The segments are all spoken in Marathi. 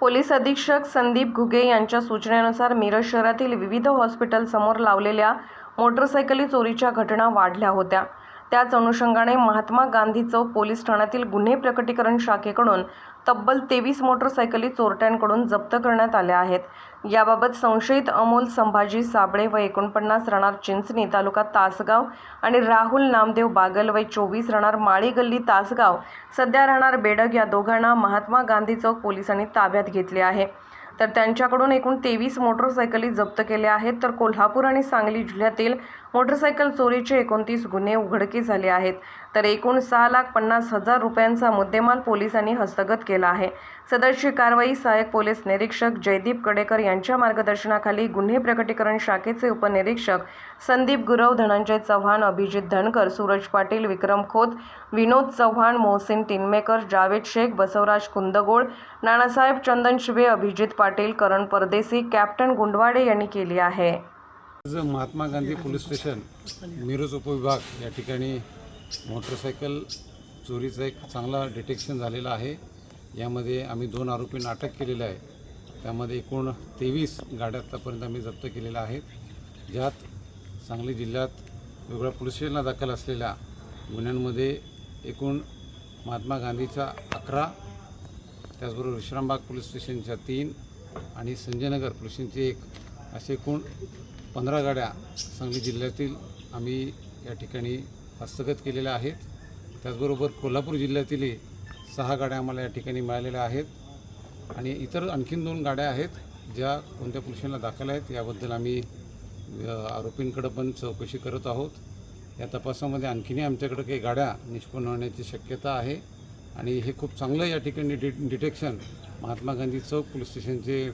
पोलीस अधीक्षक संदीप घुगे यांच्या सूचनेनुसार मिरज शहरातील विविध हॉस्पिटलसमोर लावलेल्या मोटरसायकली चोरीच्या घटना वाढल्या होत्या. त्याच अनुषंगाने महात्मा गांधी चौक पोलीस ठाण्यातील गुन्हे प्रकटीकरण शाखेकडून तब्बल तेवीस मोटरसायकली चोरट्यांकडून जप्त करण्यात आल्या आहेत. याबाबत संशयित अमोल संभाजी साबळे व एकोणपन्नास राहणार चिंचणी तालुका तासगाव आणि राहुल नामदेव बागल वय चोवीस राहणार माळी गल्ली तासगाव सध्या राहणार बेडग या दोघांना महात्मा गांधी चौक पोलिसांनी ताब्यात घेतले आहे. तर त्यांच्याकडून एकूण तेवीस मोटरसायकली जप्त केल्या आहेत. तर कोल्हापूर आणि सांगली जिल्ह्यातील मोटरसायकल चोरीचे एकोणतीस गुन्हे उघडकीस झाले आहेत. तर एकूण सहा लाख पन्नास हजार रुपयांचा मुद्देमाल पोलिसांनी हस्तगत केला आहे. सदरची कारवाई सहाय्यक पोलीस निरीक्षक जयदीप कडेकर यांच्या मार्गदर्शनाखाली गुन्हे प्रकटीकरण शाखेचे उपनिरीक्षक संदीप गुरव धनंजय चव्हाण अभिजित धनकर सूरज पाटील विक्रम खोत विनोद चव्हाण मोहसिन टिनमेकर जावेद शेख बसवराज कुंदगोळ नानासाहेब चंदन शिवे अभिजित पाटील करण परदेसी कॅप्टन गुंडवाडे यांनी केली आहे. आज महात्मा गांधी पोलीस स्टेशन मिरज उपविभाग या ठिकाणी मोटरसायकल चोरीचं एक चांगला डिटेक्शन झालेलं आहे. यामध्ये आम्ही दोन आरोपींना अटक केलेलं आहे. त्यामध्ये एकूण तेवीस गाड्या आत्तापर्यंत आम्ही जप्त केलेल्या आहेत. ज्यात सांगली जिल्ह्यात वेगवेगळ्या पोलीस स्टेशनला दाखल असलेल्या गुन्ह्यांमध्ये एकूण महात्मा गांधीच्या अकरा त्याचबरोबर विश्रामबाग पोलीस स्टेशनच्या तीन आणि संजयनगर पोलीस एक. असे एकूण पंधरा गाड्या सांगली जिल्ह्यातील आम्ही या ठिकाणी हस्तगत केलेल्या आहेत. त्याचबरोबर कोल्हापूर जिल्ह्यातीलही सहा गाड्या आम्हाला या ठिकाणी मिळालेल्या आहेत. आणि इतर आणखीन दोन गाड्या आहेत ज्या कोणत्या पुरुषांना दाखल आहेत याबद्दल आम्ही आरोपींकडं पण चौकशी करत आहोत. या तपासामध्ये आणखीनही आमच्याकडे काही गाड्या निष्पन्न होण्याची शक्यता आहे. आणि हे खूप चांगलं या ठिकाणी de detection Mahatma Gandhi Chowk police स्टेशनचे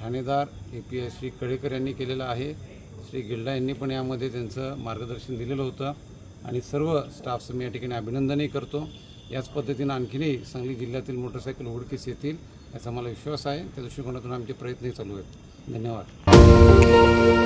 ठाणेदार A P S Shri Kadekar यांनी केलेलं आहे. श्री गिल्डा यांनी पण यामध्ये त्यांचं मार्गदर्शन दिलेलं होतं. आणि सर्व स्टाफचं मी या ठिकाणी अभिनंदनही करतो. याच पद्धतीनं आणखीनही सांगली जिल्ह्यातील मोटरसायकल उघडकीस येतील याचा मला विश्वास आहे. त्या दृष्टिकोनातून आमचे प्रयत्नही चालू आहेत. धन्यवाद.